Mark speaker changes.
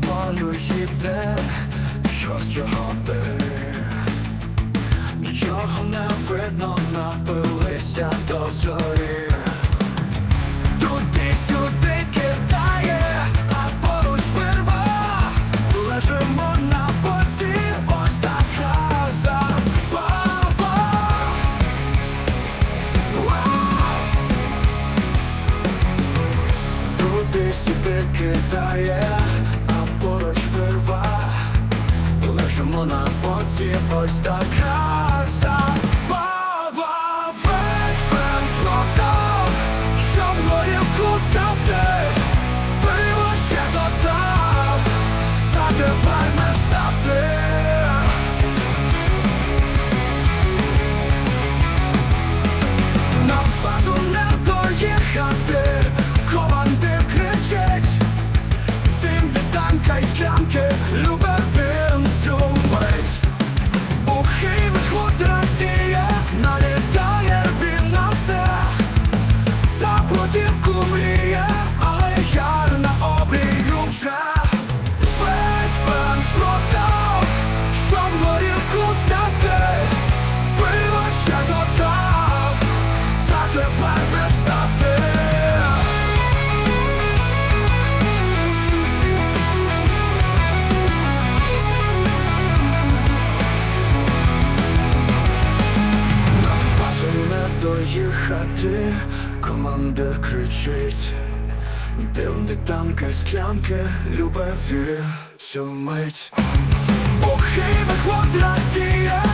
Speaker 1: полю їде, чорт його бери. Нічого не видно, напилися до зорі. Туди-сюди кидає, а поруч вирва. Лежимо на боці, ось така забава. Туди-сюди кидає, ось така забава. Весь бенз продав, щоб горілку взяти. Та плотівку мріє, але я на обрію вже. Весь бенз продав, щоб горілку взяти. Пиво ще додав, та тепер не стати На базу не доїхати, командир кричить. Від танка склянки, любові цю мить. Радіє, налітає